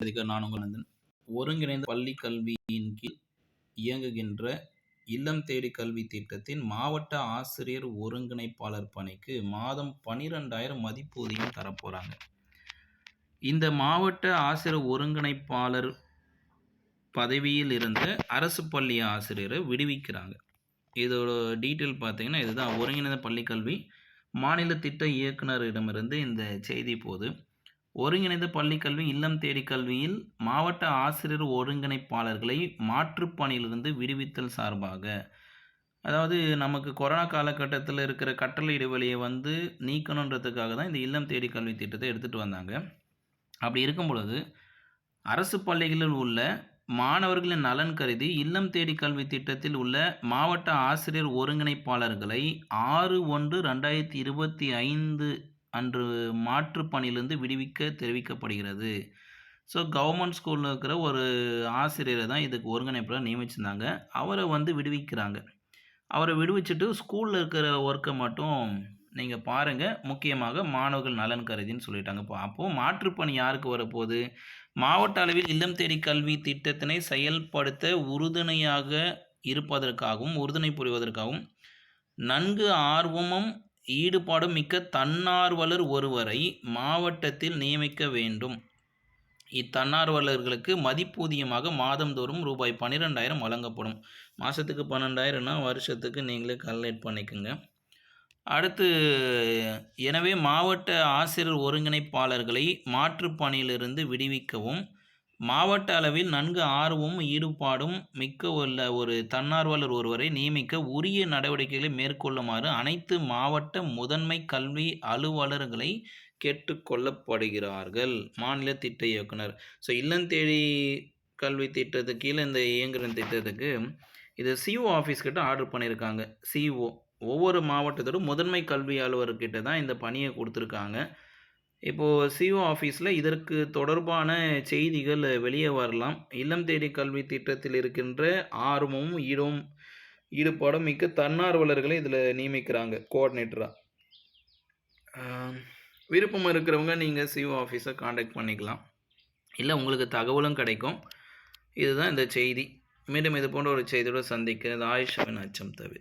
நான் உங்கள் நந்தன் ஒருங்கிணைந்த பள்ளி கல்வியின் கீழ் இயங்குகின்ற இல்லம் தேடி கல்வி திட்டத்தின் மாவட்ட ஆசிரியர் ஒருங்கிணைப்பாளர் பணிக்கு மாதம் பனிரெண்டாயிரம் மதிப்பூதியம் தரப்போகிறாங்க இந்த மாவட்ட ஆசிரியர் ஒருங்கிணைப்பாளர் பதவியில் இருந்த அரசு பள்ளி ஆசிரியரை விடுவிக்கிறாங்க. இதோட டீட்டெயில் பார்த்தீங்கன்னா இதுதான். ஒருங்கிணைந்த பள்ளிக்கல்வி மாநில திட்ட இயக்குனரிடமிருந்து இந்த செய்தி போது ஒருங்கிணைந்த பள்ளிக்கல்வி இல்லம் தேடி கல்வியில் மாவட்ட ஆசிரியர் ஒருங்கிணைப்பாளர்களை மாற்றுப் பணியிலிருந்து விடுவித்தல் சார்பாக. அதாவது நமக்கு கொரோனா காலகட்டத்தில் இருக்கிற கட்டளை இடைவெளியை வந்து நீக்கணுன்றதுக்காக தான் இந்த இல்லம் தேடி கல்வி திட்டத்தை எடுத்துகிட்டு வந்தாங்க. அப்படி இருக்கும் பொழுது அரசு பள்ளிகளில் உள்ள மாணவர்களின் நலன் கருதி இல்லம் தேடி கல்வி திட்டத்தில் உள்ள மாவட்ட ஆசிரியர் ஒருங்கிணைப்பாளர்களை ஆறு ஒன்று ரெண்டாயிரத்தி இருபத்தி ஐந்து அன்று மாற்றுப்பணியிலிருந்து விடுவிக்க தெரிவிக்கப்படுகிறது. ஸோ கவர்மெண்ட் ஸ்கூலில் இருக்கிற ஒரு ஆசிரியரை தான் இதுக்கு ஒருங்கிணைப்பாளர் நியமிச்சிருந்தாங்க. அவரை வந்து விடுவிக்கிறாங்க. அவரை விடுவிச்சுட்டு ஸ்கூலில் இருக்கிற ஒர்க்கை மட்டும் நீங்கள் பாருங்கள் முக்கியமாக மாணவர்கள் நலன் கருதின்னு சொல்லிட்டாங்க. இப்போ அப்போது மாற்றுப்பணி யாருக்கு வரப்போகுது? மாவட்ட அளவில் இல்லம் தேடி கல்வி திட்டத்தினை செயல்படுத்த உறுதுணையாக இருப்பதற்காகவும் உறுதுணை புரிவதற்காகவும் நன்கு ஆர்வமும் ஈடுபாடும் மிக்க தன்னார்வலர் ஒருவரை மாவட்டத்தில் நியமிக்க வேண்டும். இத்தன்னார்வலர்களுக்கு மதிப்பூதியமாக மாதந்தோறும் ரூபாய் பன்னிரெண்டாயிரம் வழங்கப்படும். மாதத்துக்கு பன்னெண்டாயிரம்னா வருஷத்துக்கு நீங்களே கல்குலேட் பண்ணிக்கோங்க. அடுத்து எனவே மாவட்ட ஆசிரியர் ஒருங்கிணைப்பாளர்களை மாற்றுப் பணியிலிருந்து விடுவிக்கவும் மாவட்ட அளவில் நன்கு ஆர்வமும் ஈடுபாடும் மிக்க உள்ள ஒரு தன்னார்வலர் ஒருவரை நியமிக்க உரிய நடவடிக்கைகளை மேற்கொள்ளுமாறு அனைத்து மாவட்ட முதன்மை கல்வி அலுவலர்களை கேட்டுக்கொள்ளப்படுகிறார்கள். மாநில திட்ட இயக்குனர். ஸோ இல்லந்தேடி கல்வி திட்டத்துக்கு கீழே இந்த இயங்குகிற திட்டத்துக்கு இது சிஓ ஆஃபீஸ் கிட்ட ஆர்டர் பண்ணியிருக்காங்க. சிஓ ஒவ்வொரு மாவட்டத்தோடும் முதன்மை கல்வி அலுவலர்கிட்ட தான் இந்த பணியை கொடுத்துருக்காங்க. இப்போது சிஓ ஆஃபீஸில் இதற்கு தொடர்பான செய்திகள் வெளியே வரலாம். இல்லம் தேடி கல்வி திட்டத்தில் இருக்கின்ற ஆர்வமும் ஈடும் ஈடுபாடும் மிக்க தன்னார்வலர்களை இதில் நியமிக்கிறாங்க கோஆர்டினேட்டராக விருப்பம் இருக்கிறவங்க நீங்கள் சிஓ ஆஃபீஸை காண்டாக்ட் பண்ணிக்கலாம். இல்லை உங்களுக்கு தகவலும் கிடைக்கும். இதுதான் இந்த செய்தி. மீண்டும் இது போன்ற ஒரு செய்தியோடு சந்திக்கிறது ஆயுஷவின் அச்சம் தவிர.